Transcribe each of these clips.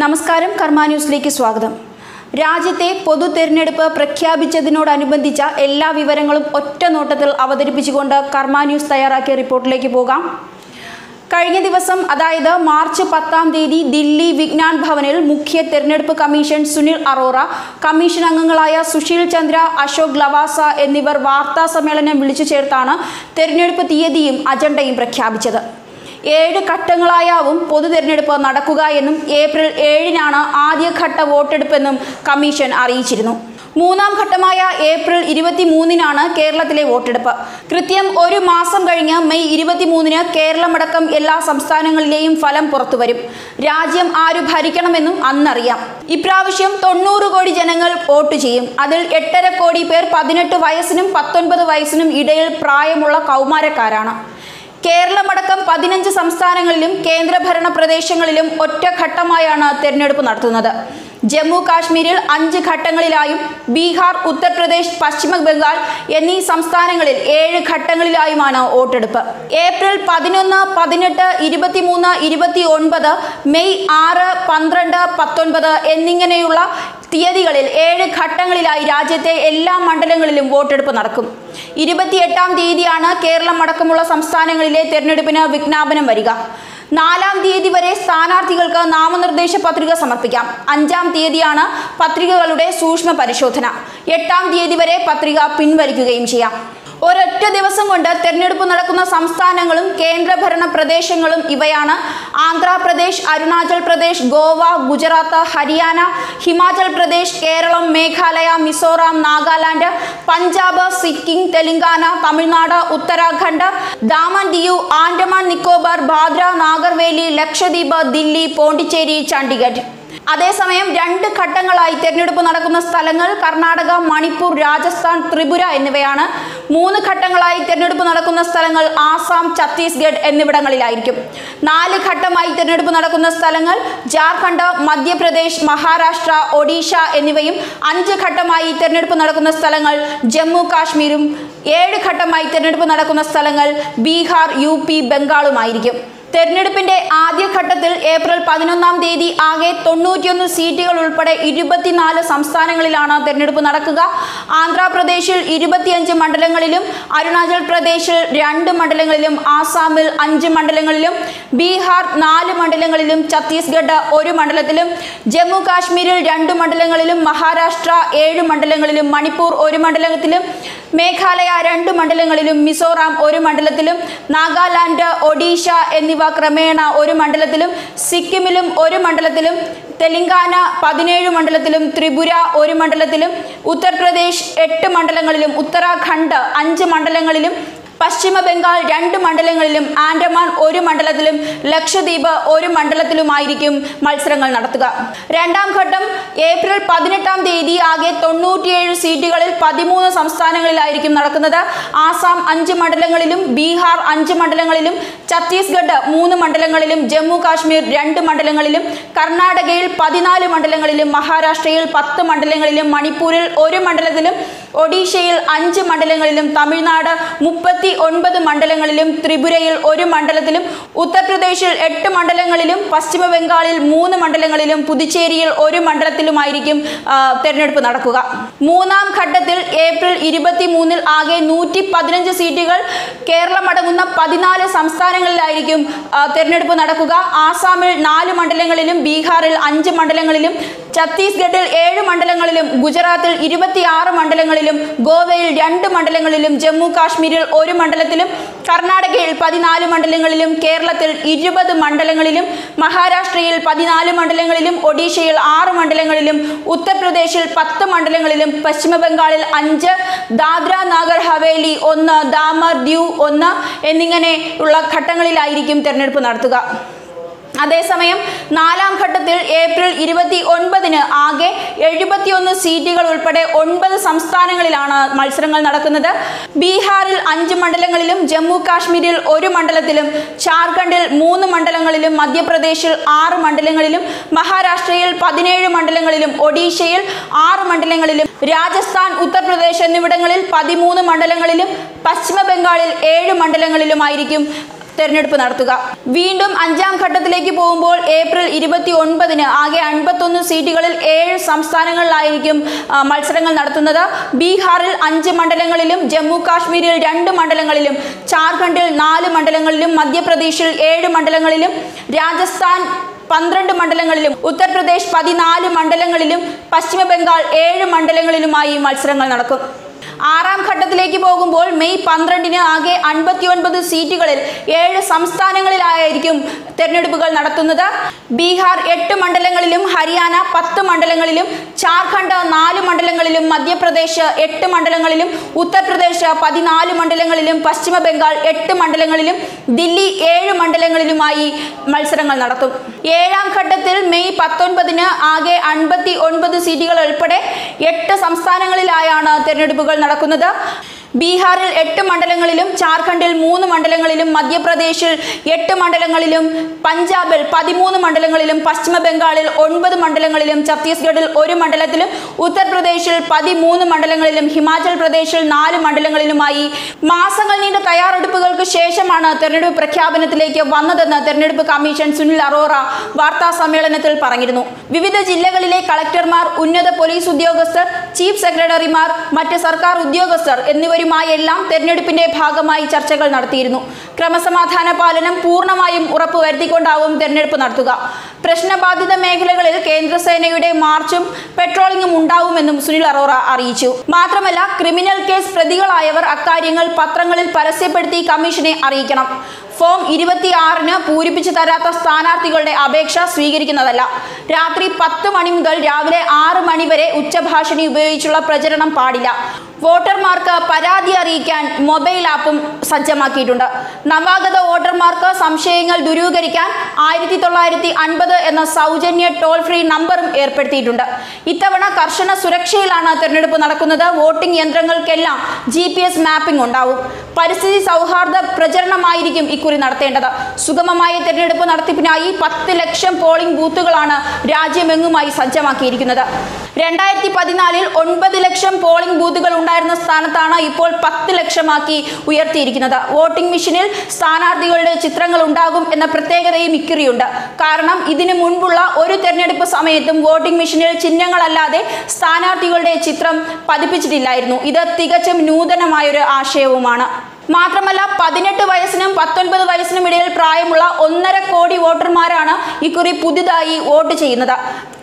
നമസ്കാരം കർമ്മ ന്യൂസിലേക്ക് സ്വാഗതം. രാജ്യത്തെ പൊതു തെരഞ്ഞെടുപ്പ് പ്രഖ്യാപിച്ചതിനോടനുബന്ധിച്ച എല്ലാ വിവരങ്ങളും ഒറ്റ നോട്ടത്തിൽ അവതരിപ്പിച്ചുകൊണ്ട് കർമ്മ ന്യൂസ് തയ്യാറാക്കിയ റിപ്പോർട്ടിലേക്ക് പോകാം. കഴിഞ്ഞ ദിവസം അതായത് മാർച്ച് പത്താം തീയതി ദില്ലി വിജ്ഞാൻ ഭവനിൽ മുഖ്യ തെരഞ്ഞെടുപ്പ് കമ്മീഷൻ സുനിൽ അറോറ കമ്മീഷൻ അംഗങ്ങളായ സുശീൽ ചന്ദ്ര അശോക് ലവാസ എന്നിവർ വാർത്താ സമ്മേളനം വിളിച്ചു ചേർത്താണ് തെരഞ്ഞെടുപ്പ് തീയതിയും അജണ്ടയും പ്രഖ്യാപിച്ചത്. ഏഴ് ഘട്ടങ്ങളായാവും പൊതു തെരഞ്ഞെടുപ്പ് നടക്കുക എന്നും ഏപ്രിൽ ഏഴിനാണ് ആദ്യഘട്ട വോട്ടെടുപ്പെന്നും കമ്മീഷൻ അറിയിച്ചിരുന്നു. മൂന്നാം ഘട്ടമായ ഏപ്രിൽ ഇരുപത്തിമൂന്നിനാണ് കേരളത്തിലെ വോട്ടെടുപ്പ്. കൃത്യം ഒരു മാസം കഴിഞ്ഞ് മെയ് ഇരുപത്തിമൂന്നിന് കേരളമടക്കം എല്ലാ സംസ്ഥാനങ്ങളിലെയും ഫലം പുറത്തുവരും. രാജ്യം ആര് ഭരിക്കണമെന്നും അന്നറിയാം. ഇപ്രാവശ്യം തൊണ്ണൂറ് കോടി ജനങ്ങൾ വോട്ട് ചെയ്യും. അതിൽ എട്ടര കോടി പേർ പതിനെട്ട് വയസ്സിനും പത്തൊൻപത് വയസ്സിനും ഇടയിൽ പ്രായമുള്ള കൗമാരക്കാരാണ്. കേരളമടക്കം പതിനഞ്ച് സംസ്ഥാനങ്ങളിലും കേന്ദ്രഭരണ പ്രദേശങ്ങളിലും ഒറ്റഘട്ടമായാണ് തെരഞ്ഞെടുപ്പ് നടത്തുന്നത്. ജമ്മു കാശ്മീരിൽ അഞ്ച് ഘട്ടങ്ങളിലായും ബീഹാർ ഉത്തർപ്രദേശ് പശ്ചിമ ബംഗാൾ എന്നീ സംസ്ഥാനങ്ങളിൽ ഏഴ് ഘട്ടങ്ങളിലായുമാണ് വോട്ടെടുപ്പ്. ഏപ്രിൽ പതിനൊന്ന് പതിനെട്ട് ഇരുപത്തിമൂന്ന് ഇരുപത്തി ഒൻപത് മെയ് ആറ് പന്ത്രണ്ട് പത്തൊൻപത് എന്നിങ്ങനെയുള്ള തീയതികളിൽ ഏഴ് ഘട്ടങ്ങളിലായി രാജ്യത്തെ എല്ലാ മണ്ഡലങ്ങളിലും വോട്ടെടുപ്പ് നടക്കും. ഇരുപത്തിയെട്ടാം തീയതിയാണ് കേരളം അടക്കമുള്ള സംസ്ഥാനങ്ങളിലെ തെരഞ്ഞെടുപ്പിന് വിജ്ഞാപനം വരിക. നാലാം തീയതി വരെ സ്ഥാനാർത്ഥികൾക്ക് നാമനിർദ്ദേശ പത്രിക സമർപ്പിക്കാം. അഞ്ചാം തീയതിയാണ് പത്രികകളുടെ സൂക്ഷ്മ പരിശോധന. എട്ടാം തീയതി വരെ പത്രിക പിൻവലിക്കുകയും ചെയ്യാം. ഒരൊറ്റ ദിവസം കൊണ്ട് തെരഞ്ഞെടുപ്പ് നടക്കുന്ന സംസ്ഥാനങ്ങളും കേന്ദ്രഭരണ പ്രദേശങ്ങളും ഇവയാണ്. ആന്ധ്രാപ്രദേശ് അരുണാചൽ പ്രദേശ് ഗോവ ഗുജറാത്ത് ഹരിയാന ഹിമാചൽ പ്രദേശ് കേരളം മേഘാലയ മിസോറാം നാഗാലാൻഡ് പഞ്ചാബ് സിക്കിം തെലങ്കാന തമിഴ്നാട് ഉത്തരാഖണ്ഡ് ദാമൻ ദിയു ആൻഡമാൻ നിക്കോബാർ ബാദ്ര നാഗർവേലി ലക്ഷദ്വീപ് ദില്ലി പോണ്ടിച്ചേരി ചണ്ഡീഗഡ്. അതേസമയം രണ്ട് ഘട്ടങ്ങളായി തെരഞ്ഞെടുപ്പ് നടക്കുന്ന സ്ഥലങ്ങൾ കർണാടക മണിപ്പൂർ രാജസ്ഥാൻ ത്രിപുര എന്നിവയാണ്. മൂന്ന് ഘട്ടങ്ങളായി തെരഞ്ഞെടുപ്പ് നടക്കുന്ന സ്ഥലങ്ങൾ ആസാം ഛത്തീസ്ഗഡ് എന്നിവിടങ്ങളിലായിരിക്കും. നാല് ഘട്ടമായി തെരഞ്ഞെടുപ്പ് നടക്കുന്ന സ്ഥലങ്ങൾ ജാർഖണ്ഡ് മധ്യപ്രദേശ് മഹാരാഷ്ട്ര ഒഡീഷ എന്നിവയും അഞ്ച് ഘട്ടമായി തെരഞ്ഞെടുപ്പ് നടക്കുന്ന സ്ഥലങ്ങൾ ജമ്മു കാശ്മീരും. ഏഴ് ഘട്ടമായി തെരഞ്ഞെടുപ്പ് നടക്കുന്ന സ്ഥലങ്ങൾ ബീഹാർ യു പി ബംഗാളുമായിരിക്കും. തെരഞ്ഞെടുപ്പിന്റെ ആദ്യഘട്ടത്തിൽ ഏപ്രിൽ പതിനൊന്നാം തീയതി ആകെ തൊണ്ണൂറ്റിയൊന്ന് സീറ്റുകൾ ഉൾപ്പെടെ ഇരുപത്തിനാല് സംസ്ഥാനങ്ങളിലാണ് തെരഞ്ഞെടുപ്പ് നടക്കുക. ആന്ധ്രാപ്രദേശിൽ ഇരുപത്തിയഞ്ച് മണ്ഡലങ്ങളിലും അരുണാചൽ പ്രദേശിൽ രണ്ട് മണ്ഡലങ്ങളിലും ആസാമിൽ അഞ്ച് മണ്ഡലങ്ങളിലും ബീഹാർ നാല് മണ്ഡലങ്ങളിലും ഛത്തീസ്ഗഡ് ഒരു മണ്ഡലത്തിലും ജമ്മു കാശ്മീരിൽ രണ്ട് മണ്ഡലങ്ങളിലും മഹാരാഷ്ട്ര ഏഴ് മണ്ഡലങ്ങളിലും മണിപ്പൂർ ഒരു മണ്ഡലത്തിലും മേഘാലയ രണ്ട് മണ്ഡലങ്ങളിലും മിസോറാം ഒരു മണ്ഡലത്തിലും നാഗാലാൻഡ് ഒഡീഷ എന്നിവ ക്രമേണ ഒരു മണ്ഡലത്തിലും സിക്കിമിലും ഒരു മണ്ഡലത്തിലും തെലങ്കാന പതിനേഴ് മണ്ഡലത്തിലും ത്രിപുര ഒരു മണ്ഡലത്തിലും ഉത്തർപ്രദേശ് എട്ട് മണ്ഡലങ്ങളിലും ഉത്തരാഖണ്ഡ് അഞ്ച് മണ്ഡലങ്ങളിലും പശ്ചിമ ബംഗാൾ രണ്ട് മണ്ഡലങ്ങളിലും ആൻഡമാൻ ഒരു മണ്ഡലത്തിലും ലക്ഷദ്വീപ് ഒരു മണ്ഡലത്തിലുമായിരിക്കും മത്സരങ്ങൾ നടത്തുക. രണ്ടാം ഘട്ടം ഏപ്രിൽ പതിനെട്ടാം തീയതി ആകെ തൊണ്ണൂറ്റിയേഴ് സീറ്റുകളിൽ പതിമൂന്ന് സംസ്ഥാനങ്ങളിലായിരിക്കും നടക്കുന്നത്. ആസാം അഞ്ച് മണ്ഡലങ്ങളിലും ബീഹാർ അഞ്ച് മണ്ഡലങ്ങളിലും ഛത്തീസ്ഗഡ് മൂന്ന് മണ്ഡലങ്ങളിലും ജമ്മു കാശ്മീർ രണ്ട് മണ്ഡലങ്ങളിലും കർണാടകയിൽ പതിനാല് മണ്ഡലങ്ങളിലും മഹാരാഷ്ട്രയിൽ പത്ത് മണ്ഡലങ്ങളിലും മണിപ്പൂരിൽ ഒരു മണ്ഡലത്തിലും ഒഡീഷയിൽ അഞ്ച് മണ്ഡലങ്ങളിലും തമിഴ്നാട് മുപ്പത്തി ഒൻപത് മണ്ഡലങ്ങളിലും ത്രിപുരയിൽ ഒരു മണ്ഡലത്തിലും ഉത്തർപ്രദേശിൽ എട്ട് മണ്ഡലങ്ങളിലും പശ്ചിമ ബംഗാളിൽ മൂന്ന് മണ്ഡലങ്ങളിലും പുതുച്ചേരിയിൽ ഒരു മണ്ഡലത്തിലുമായിരിക്കും തെരഞ്ഞെടുപ്പ് നടക്കുക. മൂന്നാം ഘട്ടത്തിൽ ഏപ്രിൽ ഇരുപത്തി മൂന്നിൽ ആകെ നൂറ്റി പതിനഞ്ച് സീറ്റുകൾ കേരളമടങ്ങുന്ന പതിനാല് സംസ്ഥാനങ്ങളിലായിരിക്കും തെരഞ്ഞെടുപ്പ് നടക്കുക. ആസാമിൽ നാല് മണ്ഡലങ്ങളിലും ബീഹാറിൽ അഞ്ച് മണ്ഡലങ്ങളിലും ഛത്തീസ്ഗഡിൽ ഏഴ് മണ്ഡലങ്ങളിലും ഗുജറാത്തിൽ ഇരുപത്തിയാറ് മണ്ഡലങ്ങളിലും ഗോവയിൽ രണ്ട് മണ്ഡലങ്ങളിലും ജമ്മു കാശ്മീരിൽ ഒരു മണ്ഡലത്തിലും കർണാടകയിൽ പതിനാല് മണ്ഡലങ്ങളിലും കേരളത്തിൽ ഇരുപത് മണ്ഡലങ്ങളിലും മഹാരാഷ്ട്രയിൽ പതിനാല് മണ്ഡലങ്ങളിലും ഒഡീഷയിൽ ആറ് മണ്ഡലങ്ങളിലും ഉത്തർപ്രദേശിൽ പത്ത് മണ്ഡലങ്ങളിലും പശ്ചിമ ബംഗാളിൽ അഞ്ച് ദാദ്ര നാഗർ ഹവേലി ഒന്ന് ദാമർ ദ്യൂ ഒന്ന് എന്നിങ്ങനെ ഘട്ടങ്ങളിലായിരിക്കും തെരഞ്ഞെടുപ്പ് നടത്തുക. അതേസമയം നാലാം ഘട്ടത്തിൽ ഏപ്രിൽ ഇരുപത്തി ഒൻപതിന് ആകെ എഴുപത്തിയൊന്ന് സീറ്റുകൾ ഉൾപ്പെടെ ഒൻപത് സംസ്ഥാനങ്ങളിലാണ് മത്സരങ്ങൾ നടക്കുന്നത്. ബീഹാറിൽ അഞ്ച് മണ്ഡലങ്ങളിലും ജമ്മു കാശ്മീരിൽ ഒരു മണ്ഡലത്തിലും ജാർഖണ്ഡിൽ മൂന്ന് മണ്ഡലങ്ങളിലും മധ്യപ്രദേശിൽ ആറ് മണ്ഡലങ്ങളിലും മഹാരാഷ്ട്രയിൽ പതിനേഴ് മണ്ഡലങ്ങളിലും ഒഡീഷയിൽ ആറ് മണ്ഡലങ്ങളിലും രാജസ്ഥാൻ ഉത്തർപ്രദേശ് എന്നിവിടങ്ങളിൽ പതിമൂന്ന് മണ്ഡലങ്ങളിലും പശ്ചിമ ബംഗാളിൽ ഏഴ് മണ്ഡലങ്ങളിലുമായിരിക്കും തെരഞ്ഞെടുപ്പ് നടത്തുക. വീണ്ടും അഞ്ചാം ഘട്ടത്തിലേക്ക് പോകുമ്പോൾ ഏപ്രിൽ ഇരുപത്തി ഒൻപതിന് ആകെ അൻപത്തൊന്ന് സീറ്റുകളിൽ ഏഴ് സംസ്ഥാനങ്ങളിലായിരിക്കും മത്സരങ്ങൾ നടത്തുന്നത്. ബീഹാറിൽ അഞ്ച് മണ്ഡലങ്ങളിലും ജമ്മു കാശ്മീരിൽ രണ്ട് മണ്ഡലങ്ങളിലും ജാർഖണ്ഡിൽ നാല് മണ്ഡലങ്ങളിലും മധ്യപ്രദേശിൽ ഏഴ് മണ്ഡലങ്ങളിലും രാജസ്ഥാൻ പന്ത്രണ്ട് മണ്ഡലങ്ങളിലും ഉത്തർപ്രദേശ് പതിനാല് മണ്ഡലങ്ങളിലും പശ്ചിമ ബംഗാൾ ഏഴ് മണ്ഡലങ്ങളിലുമായി മത്സരങ്ങൾ നടക്കും. ആറാം ഘട്ടത്തിലേക്ക് പോകുമ്പോൾ മെയ് പന്ത്രണ്ടിന് ആകെ അൻപത്തിയൊൻപത് സീറ്റുകളിൽ ഏഴ് സംസ്ഥാനങ്ങളിലായിരിക്കും തെരഞ്ഞെടുപ്പുകൾ നടത്തുന്നത്. ബീഹാർ എട്ട് മണ്ഡലങ്ങളിലും ഹരിയാന പത്ത് മണ്ഡലങ്ങളിലും ജാർഖണ്ഡ് നാല് മണ്ഡലങ്ങളിലും മധ്യപ്രദേശ് എട്ട് മണ്ഡലങ്ങളിലും ഉത്തർപ്രദേശ് പതിനാല് മണ്ഡലങ്ങളിലും പശ്ചിമ ബംഗാൾ എട്ട് മണ്ഡലങ്ങളിലും ദില്ലി ഏഴ് മണ്ഡലങ്ങളിലുമായി മത്സരങ്ങൾ നടത്തും. ഏഴാം ഘട്ടത്തിൽ മെയ് പത്തൊൻപതിന് ആകെ അൻപത്തി ഒൻപത് സീറ്റുകൾ ഉൾപ്പെടെ എട്ട് സംസ്ഥാനങ്ങളിലായാണ് തെരഞ്ഞെടുപ്പുകൾ നടക്കുന്നത്. ബീഹാറിൽ എട്ട് മണ്ഡലങ്ങളിലും ജാർഖണ്ഡിൽ മൂന്ന് മണ്ഡലങ്ങളിലും മധ്യപ്രദേശിൽ എട്ട് മണ്ഡലങ്ങളിലും പഞ്ചാബിൽ പതിമൂന്ന് മണ്ഡലങ്ങളിലും പശ്ചിമ ബംഗാളിൽ ഒൻപത് മണ്ഡലങ്ങളിലും ഛത്തീസ്ഗഡിൽ ഒരു മണ്ഡലത്തിലും ഉത്തർപ്രദേശിൽ പതിമൂന്ന് മണ്ഡലങ്ങളിലും ഹിമാചൽ പ്രദേശിൽ നാല് മണ്ഡലങ്ങളിലുമായി. മാസങ്ങൾ നീണ്ട തയ്യാറെടുപ്പുകൾക്ക് ശേഷമാണ് തെരഞ്ഞെടുപ്പ് പ്രഖ്യാപനത്തിലേക്ക് വന്നതെന്ന് തെരഞ്ഞെടുപ്പ് കമ്മീഷൻ സുനിൽ അറോറ വാർത്താ സമ്മേളനത്തിൽ പറഞ്ഞിരുന്നു. വിവിധ ജില്ലകളിലെ കളക്ടർമാർ ഉന്നത പോലീസ് ഉദ്യോഗസ്ഥർ ചീഫ് സെക്രട്ടറിമാർ മറ്റ് സർക്കാർ ഉദ്യോഗസ്ഥർ എന്നിവരുമായെല്ലാം തെരഞ്ഞെടുപ്പിന്റെ ഭാഗമായി ചർച്ചകൾ നടത്തിയിരുന്നു. ക്രമസമാധാന പാലനം പൂർണമായും ഉറപ്പുവരുത്തിക്കൊണ്ടാവും തെരഞ്ഞെടുപ്പ് നടത്തുക. പ്രശ്നബാധിത മേഖലകളിൽ കേന്ദ്രസേനയുടെ മാർച്ചും പെട്രോളിംഗും ഉണ്ടാവുമെന്നും സുനിൽ അറോറ അറിയിച്ചു. മാത്രമല്ല ക്രിമിനൽ കേസ് പ്രതികളായവർ അക്കാര്യങ്ങൾ പത്രങ്ങളിൽ പരസ്യപ്പെടുത്തി കമ്മീഷനെ അറിയിക്കണം. ഫോം ഇരുപത്തിയാറിന് പൂരിപ്പിച്ചു തരാത്ത സ്ഥാനാർത്ഥികളുടെ അപേക്ഷ സ്വീകരിക്കുന്നതല്ല. രാത്രി പത്ത് മണി മുതൽ രാവിലെ ആറ് മണി വരെ ഉച്ചഭാഷണി ഉപയോഗിച്ചുള്ള പ്രചരണം പാടില്ല. വോട്ടർമാർക്ക് പരാതി അറിയിക്കാൻ മൊബൈൽ ആപ്പും സജ്ജമാക്കിയിട്ടുണ്ട്. നവാഗത വോട്ടർമാർക്ക് സംശയങ്ങൾ ദൂരീകരിക്കാൻ ആയിരത്തി തൊള്ളായിരത്തി അൻപത് എന്ന സൗജന്യ ടോൾ ഫ്രീ നമ്പറും ഏർപ്പെടുത്തിയിട്ടുണ്ട്. ഇത്തവണ കർശന സുരക്ഷയിലാണ് തെരഞ്ഞെടുപ്പ് നടക്കുന്നത്. വോട്ടിംഗ് യന്ത്രങ്ങൾക്കെല്ലാം ജി പി എസ് മാപ്പിംഗ് ഉണ്ടാവും. പരിസ്ഥിതി സൗഹാർദ്ദ പ്രചരണമായിരിക്കും ഇക്കുറി നടത്തേണ്ടത്. സുഗമമായ തെരഞ്ഞെടുപ്പ് നടത്തിപ്പിനായി പത്ത് ലക്ഷം പോളിംഗ് ബൂത്തുകളാണ് രാജ്യമെങ്ങുമായി സജ്ജമാക്കിയിരിക്കുന്നത്. രണ്ടായിരത്തി പതിനാലിൽ ഒൻപത് ലക്ഷം പോളിംഗ് ബൂത്തുകൾ ഉണ്ടായിരുന്ന സ്ഥാനത്താണ് ഇപ്പോൾ പത്ത് ലക്ഷമാക്കി ഉയർത്തിയിരിക്കുന്നത്. വോട്ടിംഗ് മെഷീനിൽ സ്ഥാനാർത്ഥികളുടെ ചിത്രങ്ങൾ ഉണ്ടാകും എന്ന പ്രത്യേകതയും ഇക്കുറിയുണ്ട്. കാരണം ഇതിനു മുൻപുള്ള ഒരു തെരഞ്ഞെടുപ്പ് സമയത്തും വോട്ടിംഗ് മെഷീനിൽ ചിഹ്നങ്ങളല്ലാതെ സ്ഥാനാർത്ഥികളുടെ ചിത്രം പതിപ്പിച്ചിട്ടില്ലായിരുന്നു. ഇത് തികച്ചും നൂതനമായൊരു ആശയവുമാണ്. മാത്രമല്ല പതിനെട്ട് വയസ്സിനും പത്തൊൻപത് വയസ്സിനും ഇടയിൽ പ്രായമുള്ള ഒന്നര കോടി വോട്ടർമാരാണ് ഇക്കുറി പുതുതായി വോട്ട് ചെയ്യുന്നത്.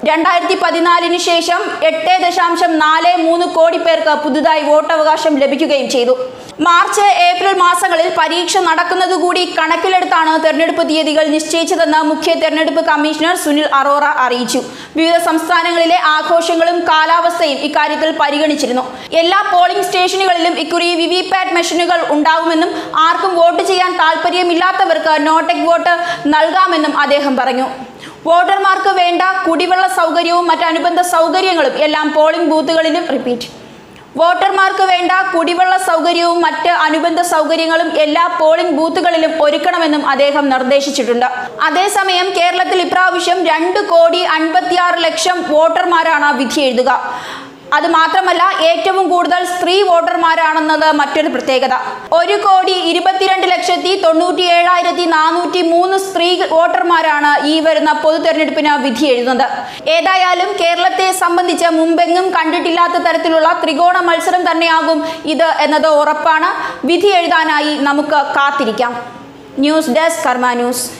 രണ്ടായിരത്തി പതിനാലിന് ശേഷം എട്ട് ദശാംശം നാല് മൂന്ന് കോടി പേർക്ക് പുതുതായി വോട്ടവകാശം ലഭിക്കുകയും ചെയ്തു. മാർച്ച് ഏപ്രിൽ മാസങ്ങളിൽ പരീക്ഷ നടക്കുന്നതുകൂടി കണക്കിലെടുത്താണ് തെരഞ്ഞെടുപ്പ് തീയതികൾ നിശ്ചയിച്ചതെന്ന് മുഖ്യ തെരഞ്ഞെടുപ്പ് കമ്മീഷണർ സുനിൽ അറോറ അറിയിച്ചു. വിവിധ സംസ്ഥാനങ്ങളിലെ ആഘോഷങ്ങളും കാലാവസ്ഥയും ഇക്കാര്യത്തിൽ പരിഗണിച്ചിരുന്നു. എല്ലാ പോളിംഗ് സ്റ്റേഷനുകളിലും ഇക്കുറി വി വി പാറ്റ് മെഷീനുകൾ ഉണ്ടാവുമെന്നും ആർക്കും വോട്ട് ചെയ്യാൻ താല്പര്യമില്ലാത്തവർക്ക് നോട്ടെക് വോട്ട് നൽകാമെന്നും അദ്ദേഹം പറഞ്ഞു. വോട്ടർമാർക്ക് വേണ്ട കുടിവെള്ള സൗകര്യവും മറ്റനുബന്ധ സൗകര്യങ്ങളും എല്ലാം പോളിംഗ് ബൂത്തുകളിലും റിപ്പീറ്റ്. വോട്ടർമാർക്ക് വേണ്ട കുടിവെള്ള സൗകര്യവും മറ്റ് അനുബന്ധ സൗകര്യങ്ങളും എല്ലാ പോളിംഗ് ബൂത്തുകളിലും ഒരുക്കണമെന്നും അദ്ദേഹം നിർദ്ദേശിച്ചിട്ടുണ്ട്. അതേസമയം കേരളത്തിൽ ഇപ്രാവശ്യം രണ്ട് കോടി അൻപത്തിയാറ് ലക്ഷം വോട്ടർമാരാണ് വിധി എഴുതുക. അത് മാത്രമല്ല ഏറ്റവും കൂടുതൽ സ്ത്രീ വോട്ടർമാരാണെന്നത് മറ്റൊരു പ്രത്യേകത. ഒരു കോടി ഇരുപത്തിരണ്ട് ലക്ഷത്തി തൊണ്ണൂറ്റി ഏഴായിരത്തി നാനൂറ്റി മൂന്ന് സ്ത്രീ വോട്ടർമാരാണ് ഈ വരുന്ന പൊതു തെരഞ്ഞെടുപ്പിന് വിധി എഴുതുന്നത്. ഏതായാലും കേരളത്തെ സംബന്ധിച്ച് മുമ്പെങ്ങും കണ്ടിട്ടില്ലാത്ത തരത്തിലുള്ള ത്രികോണ മത്സരം തന്നെയാകും ഇത് എന്നത് ഉറപ്പാണ്. വിധി എഴുതാനായി നമുക്ക് കാത്തിരിക്കാം. News desk Karma news.